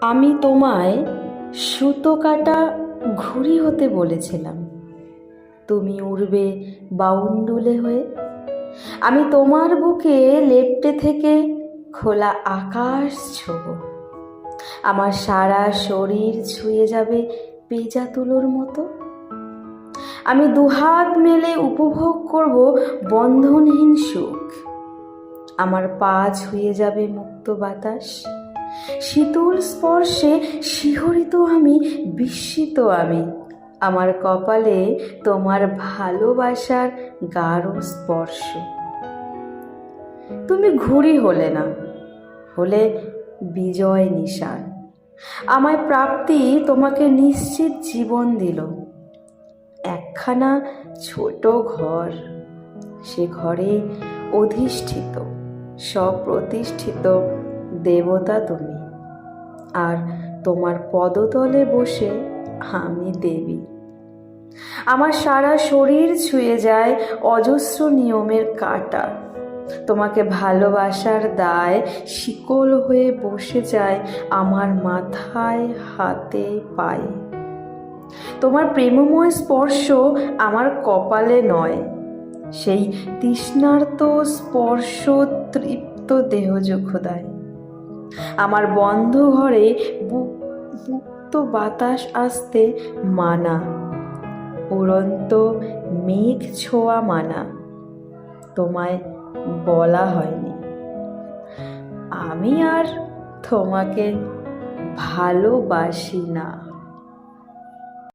আমি তোমায় সুতো কাটা ঘুড়ি হতে বলেছিলাম। তুমি উড়বে বাউন্ডুলে হয়ে। আমি তোমার বুকে লেপ্টে থেকে খোলা আকাশ ছোব। আমার সারা শরীর ছুঁয়ে যাবে পেঁজা তুলোর মতো। আমি দুহাত মেলে উপভোগ করব বন্ধনহীন সুখ। আমার পা ছুঁয়ে যাবে মুক্ত বাতাস। শীতল স্পর্শে শিহরিত আমি, বিস্মিত আমি। আমার কপালে তোমার ভালোবাসার গাঢ় স্পর্শ। তুমি ঘুড়ি হলে না, হলে বিজয় নিশান। আমায় প্রাপ্তি তোমাকে নিশ্চিত জীবন দিল। একখানা ছোট ঘর, সে ঘরে অধিষ্ঠিত সপ্রতিষ্ঠিত দেবতা তুমি। আর তোমার পদতলে বসে আমি দেবী। আমার সারা শরীর ছুঁয়ে যায় অজস্র নিয়মের কাটা। তোমাকে ভালোবাসার দায় শিকল হয়ে বসে যায় আমার মাথায় হাতে পায়ে। তোমার প্রেমময় স্পর্শ আমার কপালে নয়। সেই তৃষ্ণার্ত স্পর্শ তৃপ্ত দেহযোগ্যতায়। আমার বন্ধ ঘরে বু- মুক্ত বাতাস আসতে মানা। উড়ন্ত মেঘ ছোঁয়া মানা। তোমায় বলা হয়নি। আমি আর তোমাকে ভালোবাসি না।